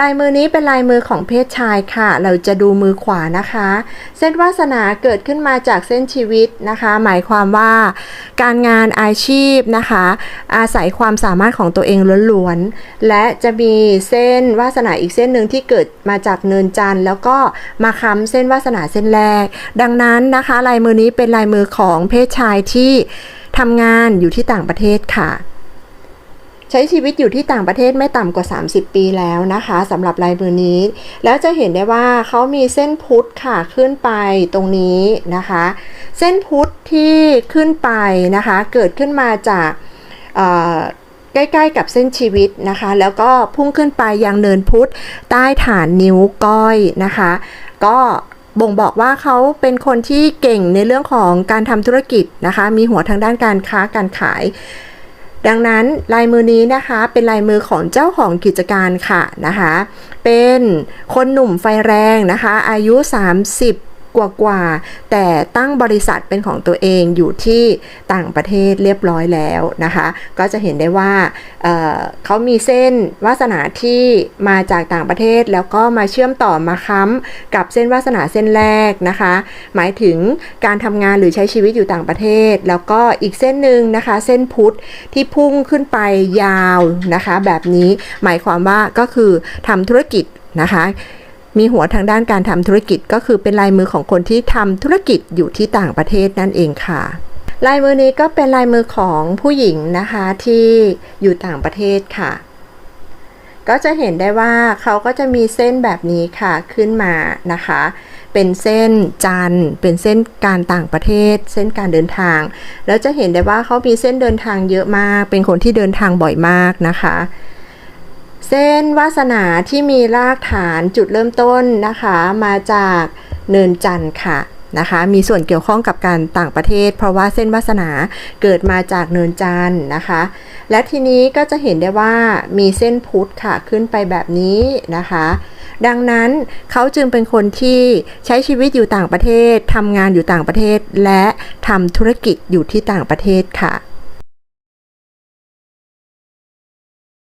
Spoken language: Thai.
ลายมือนี้เป็นลายมือของเพศชายค่ะ เราจะดูมือขวานะคะ เส้นวาสนาเกิดขึ้นมาจากเส้นชีวิตนะคะ หมายความว่าการงานอาชีพนะคะ อาศัยความสามารถของตัวเองล้วนๆ และจะมีเส้นวาสนาอีกเส้นหนึ่งที่เกิดมาจากเนินจันทร์ แล้วก็มาค้ำเส้นวาสนาเส้นแรก ดังนั้นนะคะ ลายมือนี้เป็นลายมือของเพศชายที่ทำงานอยู่ที่ต่างประเทศค่ะ ใช้ชีวิตอยู่ที่ต่างประเทศไม่ต่ำกว่า 30 ปีแล้วนะคะสำหรับลายมือนี้ แล้วจะเห็นได้ว่าเขามีเส้นพุทธค่ะขึ้นไปตรงนี้นะคะ เส้นพุทธที่ขึ้นไปนะคะ เกิดขึ้นมาจากใกล้ๆกับเส้นชีวิตนะคะ แล้วก็พุ่งขึ้นไปยังเนินพุทธใต้ฐานนิ้วก้อยนะคะ ก็บ่งบอกว่าเขาเป็นคนที่เก่งในเรื่องของการทำธุรกิจนะคะ มีหัวทางด้านการค้าการขาย ดังนั้นลายมือนี้นะคะเป็นลายมือของเจ้าของกิจการค่ะนะคะ เป็นคนหนุ่มไฟแรงนะคะ อายุ 30 กว่ากว่าแต่ตั้งบริษัทเป็นของตัวเองอยู่ที่ต่างประเทศเรียบร้อยแล้วนะคะ ก็จะเห็นได้ว่าเเขามีเส้นวาสนาที่มาจากต่างประเทศ แล้วก็มาเชื่อมต่อมาค้ำกับเส้นวาสนาเส้นแรกนะคะ หมายถึงการทำงานหรือใช้ชีวิตอยู่ต่างประเทศ แล้วก็อีกเส้นหนึ่งนะคะ เส้นพุทธที่พุ่งขึ้นไปยาวนะคะ แบบนี้หมายความว่าก็คือทำธุรกิจนะคะ มีหัวทางด้านการทำธุรกิจก็คือเป็นลายมือของคนที่ทำธุรกิจอยู่ที่ต่างประเทศนั่นเองค่ะ ลายมือนี้ก็เป็นลายมือของผู้หญิงนะคะที่อยู่ต่างประเทศค่ะ ก็จะเห็นได้ว่าเขาก็จะมีเส้นแบบนี้ค่ะขึ้นมานะคะ เป็นเส้นจันเป็นเส้นการต่างประเทศ เส้นการเดินทาง แล้วจะเห็นได้ว่าเขามีเส้นเดินทางเยอะมาก เป็นคนที่เดินทางบ่อยมากนะคะ เส้นวาสนาที่มีรากฐานจุดเริ่มต้นนะคะ มาจากเนินจันทร์ค่ะนะคะ มีส่วนเกี่ยวข้องกับการต่างประเทศ เพราะว่าเส้นวาสนาเกิดมาจากเนินจันทร์นะคะ และทีนี้ก็จะเห็นได้ว่ามีเส้นพุทธค่ะขึ้นไปแบบนี้นะคะ ดังนั้นเขาจึงเป็นคนที่ใช้ชีวิตอยู่ต่างประเทศทำงานอยู่ต่างประเทศ และทำธุรกิจอยู่ที่ต่างประเทศค่ะ